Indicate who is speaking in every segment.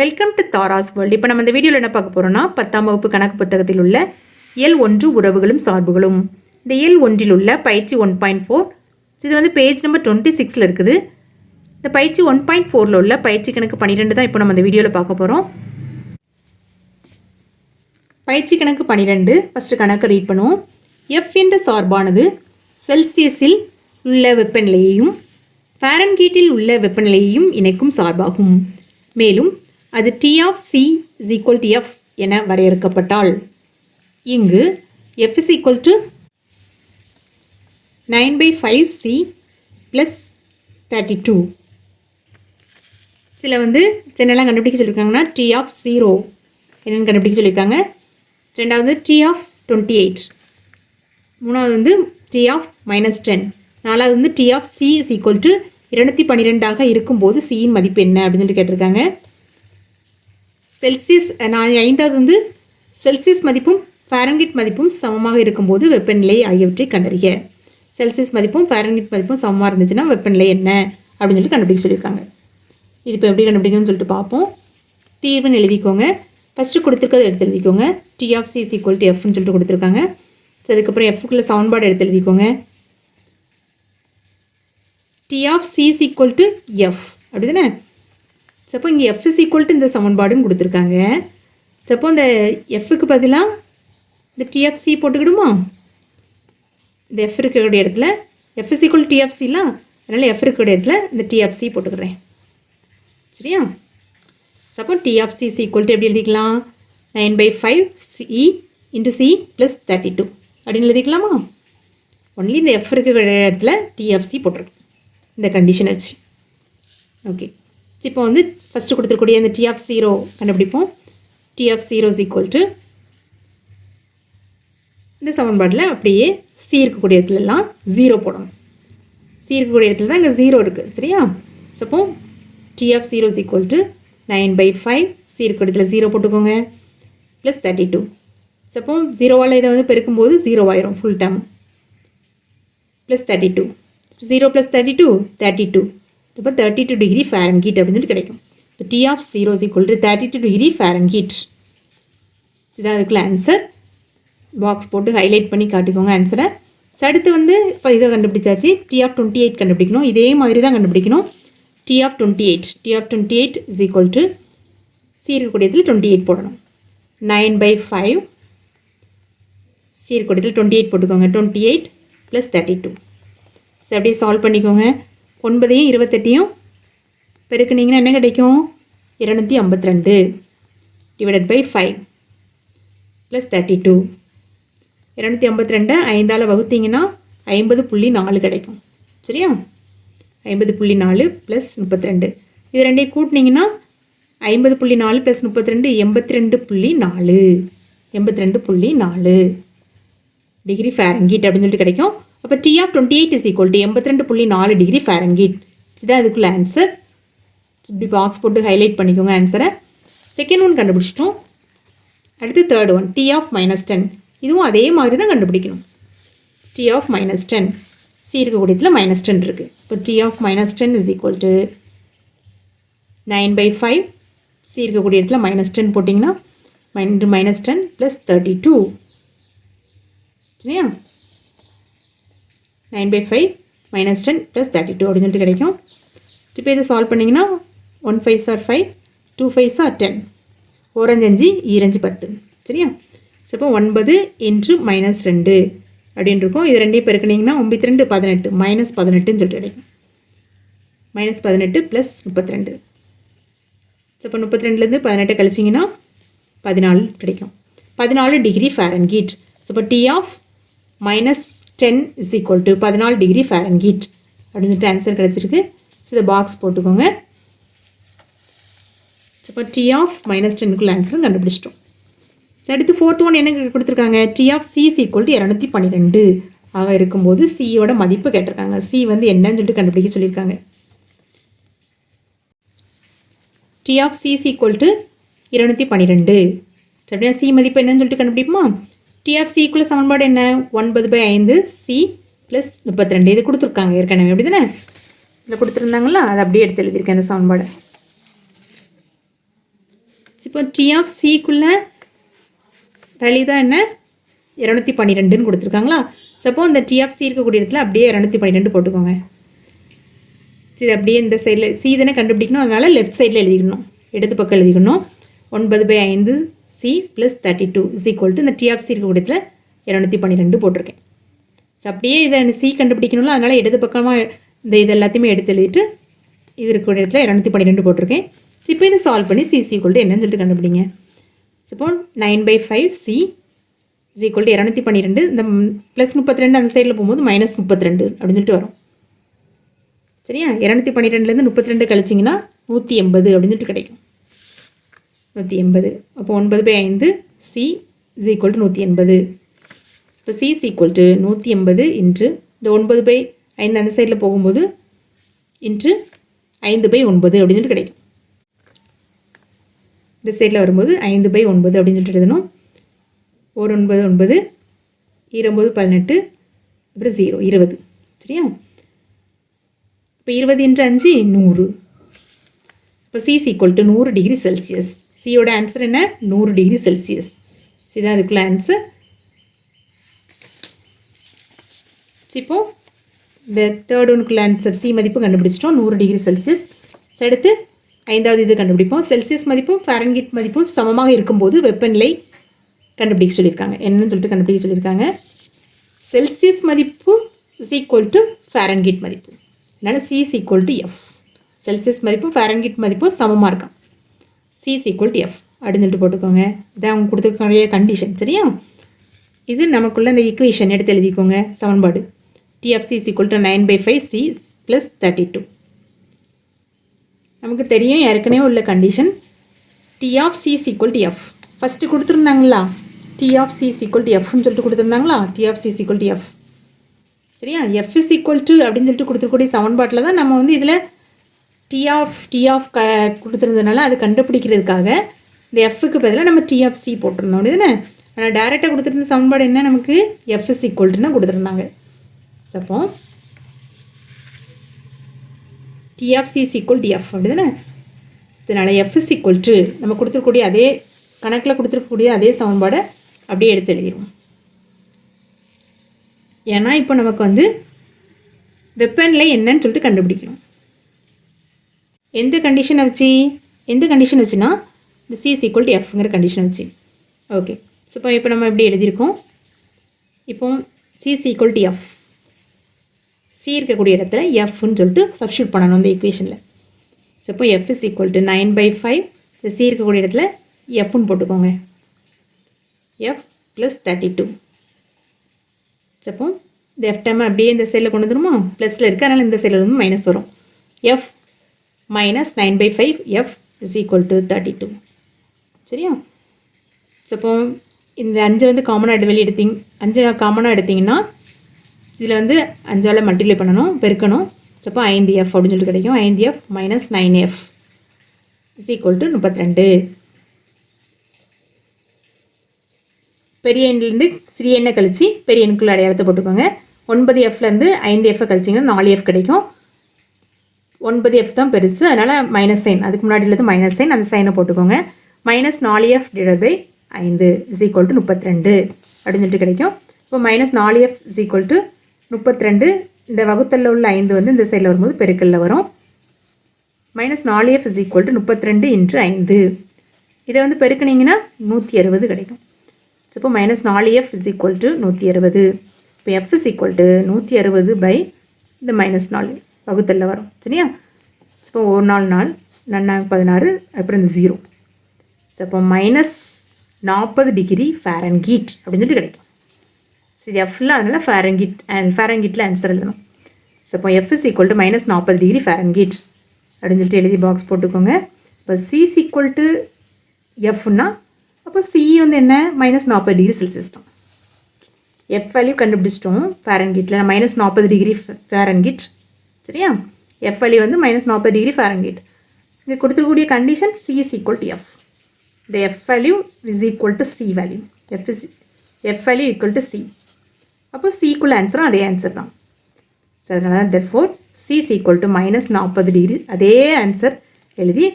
Speaker 1: Welcome to Tara's world இப்போ நம்ம இந்த வீடியோவில் என்ன பார்க்க போகிறோம்னா பத்தாம் வகுப்பு கணக்கு புத்தகத்தில் உள்ள எல் ஒன்று உறவுகளும் சார்புகளும். இந்த எல் ஒன்றில் உள்ள பயிற்சி ஒன் பாயிண்ட் ஃபோர் இது வந்து பேஜ் நம்பர் டுவெண்ட்டி சிக்ஸில் இருக்குது. இந்த பயிற்சி ஒன் பாயிண்ட் ஃபோரில் உள்ள பயிற்சி கணக்கு பன்னிரெண்டு தான் இப்போ நம்ம இந்த வீடியோவில் பார்க்க போகிறோம் பயிற்சி கணக்கு பன்னிரெண்டு ஃபஸ்ட்டு கணக்கு ரீட் பண்ணுவோம். எஃப் என்ற சார்பானது செல்சியஸில் உள்ள வெப்பநிலையையும் ஃபேரன்கீட்டில் உள்ள வெப்பநிலையையும் இணைக்கும் சார்பாகும். மேலும் அது T of C is equal to F என வரையறுக்கப்பட்டால். இங்கு F is equal to nine by five C plus thirty two சில வந்து என்னெல்லாம் கண்டுபிடிக்க சொல்லியிருக்காங்கன்னா டி ஆஃப் ஜீரோ என்னென்னு கண்டுபிடிக்க சொல்லியிருக்காங்க ரெண்டாவது டி ஆஃப் டுவெண்ட்டி எயிட் மூணாவது வந்து டி ஆஃப் மைனஸ் டென் நாலாவது வந்து T of C is equal to இரநூத்தி பன்னிரெண்டாக இருக்கும்போது சியின் மதிப்பு என்ன அப்படின்னு சொல்லி கேட்டிருக்காங்க. செல்சியஸ் நான் ஐந்தாவது வந்து செல்சியஸ் மதிப்பும் ஃபாரன்கிட் மதிப்பும் சமமாக இருக்கும்போது வெப்பநிலை ஆகியவற்றை கண்டறிய செல்சியஸ் மதிப்பும் ஃபாரன்கிட் மதிப்பும் சமமாக இருந்துச்சுன்னா வெப்பநிலை என்ன? அப்படின்னு சொல்லி கண்டுபிடிக்க சொல்லியிருக்காங்க. இது இப்போ எப்படி கண்டுபிடிக்கணும்னு சொல்லிட்டு பார்ப்போம். தீர்வுன்னு எழுதிக்கோங்க. ஃபஸ்ட்டு கொடுத்துருக்கதை எடுத்து எழுதிக்கோங்க. T of C equal to எஃப்னு சொல்லிட்டு கொடுத்துருக்காங்க. ஸோ அதுக்கப்புறம் எஃப்க்குள்ள சவுண்ட்பாடு எடுத்து எழுதிக்கோங்க. T of C is equal to F அப்படி தானே சப்போ இங்கே எஃப் இஸ் ஈக்குவல் டு இந்த சமன்பாடுன்னு கொடுத்துருக்காங்க. சப்போ இந்த எஃப்க்கு பதிலாக இந்த டிஎஃப்சி போட்டுக்கிடுமா? இந்த எஃப் இருக்கக்கூடிய இடத்துல எஃப் இஸ் ஈக்குவல் டிஎஃப்சிலாம் அதனால் எஃப் இருக்கக்கூடிய இடத்துல இந்த டிஎஃப்சி போட்டுக்கிறேன். சரியா? Suppose TFC is equal to எப்படி எழுதிக்கலாம்? Nine by five C into C plus thirty two அப்படின்னு எழுதிக்கலாமா? ஒன்லி இந்த எஃப் இருக்கக்கூடிய இடத்துல டிஎஃப்சி போட்டுருக்கு இந்த கண்டிஷன் வச்சு. ஓகே இப்போ வந்து ஃபஸ்ட்டு கொடுத்துருக்கூடிய அந்த டி ஆஃப் ஜீரோ கண்டுபிடிப்போம். T of zero is equal to இந்த சமன்பாட்டில் அப்படியே சி இருக்கக்கூடிய இடத்துலலாம் ஜீரோ போடணும். சி இருக்கக்கூடிய இடத்துல தான் இங்கே ஜீரோ இருக்குது சரியா? Suppose T of zero is equal to nine by five C இருக்கிற இடத்துல ஜீரோ போட்டுக்கோங்க. ப்ளஸ் தேர்ட்டி டூ சப்போ ஜீரோவால் இதை வந்து பெருக்கும்போது ஜீரோ ஆயிரும் full dam plus thirty two zero plus thirty two thirty two இப்போ thirty two degree Fahrenheit அப்படின்னு சொல்லிட்டு கிடைக்கும். இப்போ T of zero equal to thirty two degree Fahrenheit இதுதான் அதுக்குள்ள ஆன்சர் பாக்ஸ் போட்டு ஹைலைட் பண்ணி காட்டிக்கோங்க ஆன்சரை அடுத்து வந்து இப்போ இதை கண்டுபிடிச்சாச்சு. டி ஆஃப் டுவெண்ட்டி எயிட் கண்டுபிடிக்கணும். இதே மாதிரி தான் கண்டுபிடிக்கணும். T of twenty eight T of twenty eight is equal to C இருக்கக்கூடியதில் twenty eight போடணும். நைன் பை ஃபைவ் சி இருக்கக்கூடியதில் டுவெண்ட்டி எயிட் போட்டுக்கோங்க. Twenty eight plus thirty two சரி அப்படியே சால்வ் பண்ணிக்கோங்க. ஒன்பதையும் இருபத்தெட்டையும் பெருக்குனீங்கன்னா என்ன கிடைக்கும்? இரநூத்தி ஐம்பத்தி ரெண்டு divided by five plus thirty two இரநூத்தி ஐம்பத்தி ரெண்டை ஐந்தால் வகுத்தீங்கன்னா ஐம்பது புள்ளி நாலு கிடைக்கும். சரியா? ஐம்பது புள்ளி நாலு ப்ளஸ் முப்பத்தி ரெண்டு. இது ரெண்டையும் கூட்டினீங்கன்னா ஐம்பது புள்ளி நாலு ப்ளஸ் முப்பத்தி ரெண்டு எண்பத்தி ரெண்டு புள்ளி நாலு. எண்பத்தி ரெண்டு புள்ளி நாலு. டிகிரி ஃபேரங்கீட் அப்படின்னு சொல்லிட்டு கிடைக்கும். அப்போ T of twenty eight is equal to எண்பத்தி ரெண்டு புள்ளி நாலு டிகிரி ஃபேரன்கீட் இதுதான் அதுக்குள்ள ஆன்சர் இப்படி பாக்ஸ் போட்டு ஹைலைட் பண்ணிக்கோங்க ஆன்சரை செகண்ட் ஒன் கண்டுபிடிச்சிட்டோம். அடுத்து third one T of minus ten இதுவும் அதே மாதிரி தான் கண்டுபிடிக்கணும் T of minus ten C இருக்கக்கூடியதில் minus ten இருக்குது இப்போ T of minus ten is equal to nine by five C இருக்கக்கூடிய இடத்துல மைனஸ் டென் போட்டிங்கன்னா min minus ten plus thirty two சரியா? Nine by five minus ten plus thirty two அப்படின்னு சொல்லிட்டு கிடைக்கும். இப்போ இதை சால்வ் பண்ணிங்கன்னா one five sir five two five sir ten ஓரஞ்சு அஞ்சு ஈரஞ்சு பத்து. சரியா? ஸோ இப்போ ஒன்பது இன்ட்டு மைனஸ் ரெண்டு அப்படின்னு இருக்கும். இது ரெண்டையும் பெருக்கினீங்கன்னா ஒம்பத்தி ரெண்டு பதினெட்டு மைனஸ் பதினெட்டுன்னு சொல்லிட்டு கிடைக்கும். மைனஸ் பதினெட்டு ப்ளஸ் முப்பத்தி ரெண்டு. ஸோ இப்போ முப்பத்தி ரெண்டுலேருந்து பதினெட்டு கழிச்சிங்கன்னா பதினாலு கிடைக்கும். பதினாலு டிகிரி ஃபேரன் கீட் ஸோ இப்போ T of minus ten is equal to பதினாலு டிகிரி ஃபேரன் ஹீட் அப்படின்னு ஆன்சர் கிடச்சிருக்கு. ஸோ இதை பாக்ஸ் போட்டுக்கோங்க. ஸோ இப்போ டி ஆஃப் மைனஸ் டென்னுக்குள்ள ஆன்சரும் கண்டுபிடிச்சிட்டோம். ஸோ அடுத்து ஃபோர்த் ஒன் என்ன கொடுத்துருக்காங்க? T of C is equal to இரநூத்தி பன்னிரெண்டு. ஆக இருக்கும்போது சியோட மதிப்பு கேட்டிருக்காங்க. சி வந்து என்னன்னு சொல்லிட்டு கண்டுபிடிக்க சொல்லியிருக்காங்க. T of C is equal to இரநூத்தி பன்னிரெண்டு. சரி சி மதிப்பு என்னன்னு சொல்லிட்டு கண்டுபிடிப்போமா? டி ஆஃப் சிக்குள்ள சமன்பாடு என்ன? ஒன்பது பை ஐந்து சி ப்ளஸ் முப்பத்தி ரெண்டு இது கொடுத்துருக்காங்க ஏற்கனவே. அப்படி தானே இதில் கொடுத்துருந்தாங்களா அதை அப்படியே எடுத்து எழுதியிருக்கேன் அந்த சமன்பாடு. இப்போ டி ஆஃப் சிக்குள்ளே வேல்யூ தான் என்ன? இரநூத்தி பன்னிரெண்டுன்னு கொடுத்துருக்காங்களா? சப்போ இந்த டி ஆஃப் சி இருக்கக்கூடிய இடத்துல அப்படியே இரநூத்தி பன்னிரெண்டு போட்டுக்கோங்க. இது அப்படியே இந்த சைடில் சி தானே கண்டுபிடிக்கணும்? அதனால் லெஃப்ட் சைடில் எழுதிக்கணும். இடது பக்கம் எழுதிக்கணும். ஒன்பது பை ஐந்து C plus thirty two is equal to இந்த டி ஆஃப் சி இரநூத்தி பன்னிரெண்டு போட்டிருக்கேன். ஸோ அப்படியே இதை சி கண்டுபிடிக்கணும்ல அதனால் இடது பக்கமாக இந்த இது எல்லாத்தையுமே எடுத்து எழுதிட்டு இது இருக்கிற இடத்துல இரநூத்தி பன்னிரெண்டு போட்டிருக்கேன். இப்போ இதை சால்வ் பண்ணி சி சி ஈக்குவல் டு என்னன்னு சொல்லிட்டு கண்டுபிடிங்க. இப்போ nine by five C is equal to இரநூத்தி பன்னிரெண்டு. இந்த ப்ளஸ் முப்பத்தி ரெண்டு அந்த சைடில் போகும்போது மைனஸ் முப்பத்தி ரெண்டு அப்படின்னு சொல்லிட்டு வரும். சரியா? இரநூத்தி பன்னிரெண்டுலேருந்து முப்பத்தி ரெண்டு கழிச்சிங்கன்னா நூற்றி எண்பது அப்படின்னு சொல்லிட்டு கிடைக்கும். நூற்றி எண்பது. அப்போ ஒன்பது பை ஐந்து சி இஸ் ஈக்குவல் டு நூற்றி எண்பது. இப்போ சி இஸ் ஈக்குவல் டு நூற்றி எண்பது இன்று இந்த ஒன்பது பை ஐந்து அந்த சைடில் போகும்போது இன்று ஐந்து பை ஒன்பது அப்படின்னு சொல்லிட்டு கிடைக்கும். இந்த சைடில் வரும்போது ஐந்து பை ஒன்பது அப்படின்னு சொல்லிட்டு எழுதணும். ஒரு ஒன்பது ஒன்பது இருபது பதினெட்டு அப்புறம் ஜீரோ இருபது. சரியா? இப்போ இருபது என்று அஞ்சு நூறு. இப்போ சி ஈக்குவல் டு நூறு டிகிரி செல்சியஸ் சியோட ஆன்சர் என்ன? நூறு டிகிரி செல்சியஸ் இதுதான் அதுக்குள்ள ஆன்சர் இப்போ இந்த தேர்ட் ஒனுக்குள்ள ஆன்சர் சி மதிப்பு கண்டுபிடிச்சிட்டோம். நூறு டிகிரி செல்சியஸ் அடுத்து ஐந்தாவது இது கண்டுபிடிப்போம். செல்சியஸ் மதிப்பும் ஃபேரன்கிட் மதிப்பும் சமமாக இருக்கும்போது வெப்பநிலை கண்டுபிடிக்க சொல்லியிருக்காங்க. என்னன்னு சொல்லிட்டு கண்டுபிடிக்க சொல்லியிருக்காங்க. செல்சியஸ் மதிப்பு இஸ் ஈக்குவல் டு ஃபேரன்கிட் மதிப்பு. அதனால் C is equal to F Celsius மதிப்பும் ஃபேரன்கிட் மதிப்பும் சமமாக இருக்கான் சிஸ் ஈக்குவல் டு எஃப் அப்படின்னு சொல்லிட்டு போட்டுக்கோங்க. இதான் அவங்க கொடுத்துருக்க கண்டிஷன் சரியா? இது நமக்குள்ள இந்த ஈக்குவேஷன் எடுத்து எழுதிக்கோங்க. சமன்பாடு. TFC of is equal to nine by five C plus thirty two நமக்கு தெரியும் ஏற்கனவே உள்ள condition T of C equal F first கொடுத்துருந்தாங்களா? T of C equal எஃப்னு சொல்லிட்டு கொடுத்துருந்தாங்களா? T of C equal F சரியா? எஃப் இஸ் ஈக்குவல் டு அப்படின்னு சொல்லிட்டு கொடுத்துருக்கூடிய சமன்பாட்டில் தான் நம்ம வந்து இதில் டி ஆஃப் டி ஆஃப் க கொடுத்துருந்ததுனால அது கண்டுபிடிக்கிறதுக்காக இந்த எஃப்க்கு பதிலாக நம்ம டி ஆஃப் சி போட்டிருந்தோம். இதுதானே ஆனால் டேரெக்டாக கொடுத்துருந்த சமன்பாடு என்ன நமக்கு? எஃப் இஸ் ஈக்குவல் தான் கொடுத்துருந்தாங்க. அப்போ T of C is equal T of அப்படி தானே? இதனால் எஃப் இஸ் ஈக்குவல் டு நம்ம கொடுத்துருக்கூடிய அதே கணக்கில் கொடுத்துருக்கக்கூடிய அதே சமன்பாடை அப்படியே எடுத்து எழுதிடுவோம் ஏன்னா இப்போ நமக்கு வந்து வெப்பநிலை என்னன்னு சொல்லிட்டு கண்டுபிடிக்கணும் எந்த கண்டிஷனை வச்சு? எந்த கண்டிஷன் வச்சுன்னா இந்த சி ஈக்குவல் டு எஃப்ங்கிற கண்டிஷனை வச்சு. ஓகே ஸோ இப்போ இப்போ நம்ம எப்படி எழுதியிருக்கோம்? இப்போ C equal to F C இருக்கக்கூடிய இடத்துல எஃப்னு சொல்லிட்டு சப்ஸ்டியூட் பண்ணணும் அந்த ஈக்குவேஷனில் ஸோ இப்போ F is equal to nine by five C இருக்கக்கூடிய இடத்துல எஃப்னு போட்டுக்கோங்க. எஃப் ப்ளஸ் தேர்ட்டி டூ அப்போ இந்த எஃப் டைம் அப்படியே இந்த செல்லில் கொண்டு வந்துருமா? ப்ளஸில் இருக்குது அதனால் இந்த செல்லில் வந்து மைனஸ் வரும். F minus nine by five F is equal to thirty two சரியா அப்போ இந்த அஞ்சு வந்து காமனாக எடு வெளியே எடுத்தீங்க அஞ்சு காமனாக எடுத்தீங்கன்னா இதில் வந்து அஞ்சால் மல்டிப்ளை பண்ணணும் பெருக்கணும். அப்போ ஐந்து எஃப் அப்படின்னு சொல்லிட்டு கிடைக்கும். ஐந்து F minus nine F is equal to முப்பத்தி ரெண்டு பெரிய எண்ணிலேருந்து சிறிய எண்ணை கழித்து பெரிய எண்ணுக்குள்ள அடையாளத்தை போட்டுக்கோங்க. ஒன்பது எஃப்லேருந்து ஐந்து எஃப் கழிச்சிங்கன்னா நாலு எஃப் கிடைக்கும். ஒன்பது எஃப் தான் பெருசு. அதனால் மைனஸ் சைன் அதுக்கு முன்னாடி உள்ளது மைனஸ் சைன் அந்த சைனை போட்டுக்கோங்க. மைனஸ் நாலு எஃப் டிவைட் பை ஐந்து இஸ் ஈக்குவல் டு முப்பத்தி ரெண்டு அப்படின்னு சொல்லிட்டு கிடைக்கும். இப்போ மைனஸ் நாலு எஃப் இஸ் ஈக்குவல் டு முப்பத்தி ரெண்டு இந்த வகுத்தலில் உள்ள ஐந்து வந்து இந்த சைடில் வரும்போது பெருக்கல்ல வரும். மைனஸ் நாலு எஃப் இஸ் ஈக்குவல் டு முப்பத்தி ரெண்டு இன்ட்டு ஐந்து. இதை வந்து பெருக்குனீங்கன்னா நூற்றி அறுபது கிடைக்கும். ஸோ இப்போ மைனஸ் நாலு எஃப் இஸ் ஈக்குவல் டு நூற்றி அறுபது. இப்போ எஃப் இஸ் ஈக்குவல் டு நூற்றி அறுபது பை இந்த மைனஸ் நாலு. வகுத்தலில் வரும். சரியா? இப்போ ஒரு நாள் நாள் நன்னா பதினாறு அப்புறம் இந்த ஜீரோ ஸோ அப்போ மைனஸ் நாற்பது டிகிரி ஃபேரன்கீட் அப்படின்னு சொல்லிட்டு கிடைக்கும். சரி எஃப்ல அதனால் ஃபேரன்கீட் அண்ட் ஃபேரன்கீட்டில் ஆன்சர் எழுதணும். ஸோ அப்போ F is equal to minus நாற்பது டிகிரி ஃபேரன்கீட் அப்படின்னு சொல்லிட்டு எழுதி பாக்ஸ் போட்டுக்கோங்க. இப்போ சி ஈக்குவல் டு எஃப்னா அப்போ சி வந்து என்ன? மைனஸ் நாற்பது டிகிரி செல்சியஸ் தான். எஃப் வேல்யூ கண்டுபிடிச்சிட்டோம் ஃபேரன்கீட்டில் மைனஸ் நாற்பது டிகிரி ஃபேரன்கீட் சரியா? எஃப் வழி வந்து மைனஸ் நாற்பது டிகிரி ஃபேரன்கீட் இங்கே கொடுத்துருக்கூடிய condition C is equal to F இந்த F value is equal to C value F is F value equal to C அப்போ சிக்குள்ள ஆன்சரும் அதே ஆன்சர் தான். ஸோ அதனால தான் therefore C is equal to minus நாற்பது டிகிரி அதே ஆன்சர் எழுதி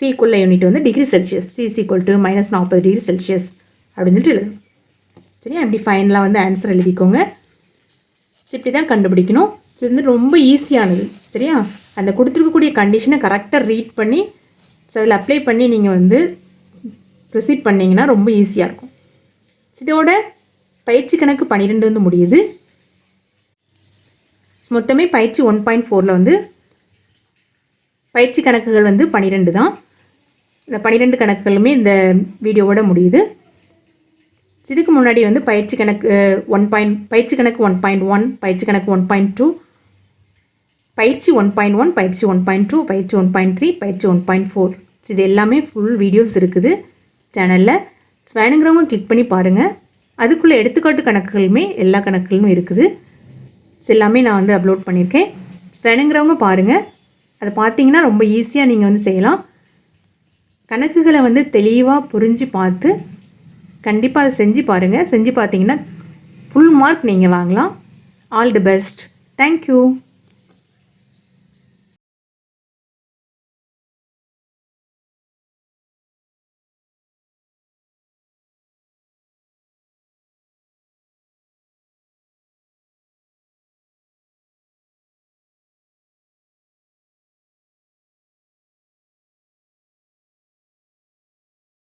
Speaker 1: சிக்குள்ள யூனிட் வந்து degree Celsius C equal to minus நாற்பது டிகிரி செல்சியஸ் அப்படின்னு சொல்லிட்டு எழுதணும் சரியா? இப்படி ஃபைனலாக வந்து ஆன்சர் எழுதிக்கோங்க. இப்படி தான் கண்டுபிடிக்கணும். இது வந்து ரொம்ப ஈஸியானது சரியா? அந்த கொடுத்துருக்கக்கூடிய கண்டிஷனை கரெக்டாக ரீட் பண்ணி ஸோ அதில் அப்ளை பண்ணி நீங்கள் வந்து ப்ரொசீட் பண்ணிங்கன்னா ரொம்ப ஈஸியாக இருக்கும். இதோட பயிற்சி கணக்கு பன்னிரெண்டு வந்து முடியுது. மொத்தமே பயிற்சி ஒன் பாயிண்ட் ஃபோரில் வந்து பயிற்சி கணக்குகள் வந்து பன்னிரெண்டு தான். இந்த பன்னிரெண்டு கணக்குகளுமே இந்த வீடியோவோட முடியுது. இதுக்கு முன்னாடி வந்து பயிற்சி கணக்கு ஒன் பாயிண்ட் பயிற்சி கணக்கு ஒன் பாயிண்ட் ஒன் பயிற்சி கணக்கு ஒன் பாயிண்ட் டூ பயிற்சி ஒன் பாயிண்ட் ஒன் பயிற்சி ஒன் பாயிண்ட் டூ பயிற்சி ஒன் பாயிண்ட் த்ரீ பயிற்சி ஒன் பாயிண்ட் ஃபோர். இது எல்லாமே ஃபுல் வீடியோஸ் இருக்குது. சேனலில் வேணுங்கிறவங்க கிளிக் பண்ணி பாருங்கள் அதுக்குள்ளே எடுத்துக்காட்டு கணக்குகளுமே எல்லா கணக்குகளும் இருக்குது. எல்லாமே நான் வந்து அப்லோட் பண்ணியிருக்கேன். வேணுங்கிறவங்க பாருங்கள் அதை பார்த்தீங்கன்னா ரொம்ப ஈஸியாக நீங்கள் வந்து செய்யலாம். கணக்குகளை வந்து தெளிவாக புரிஞ்சு பார்த்து கண்டிப்பாக அதை செஞ்சு பாருங்கள் செஞ்சு பார்த்தீங்கன்னா ஃபுல் மார்க் நீங்கள் வாங்கலாம். All the best thank you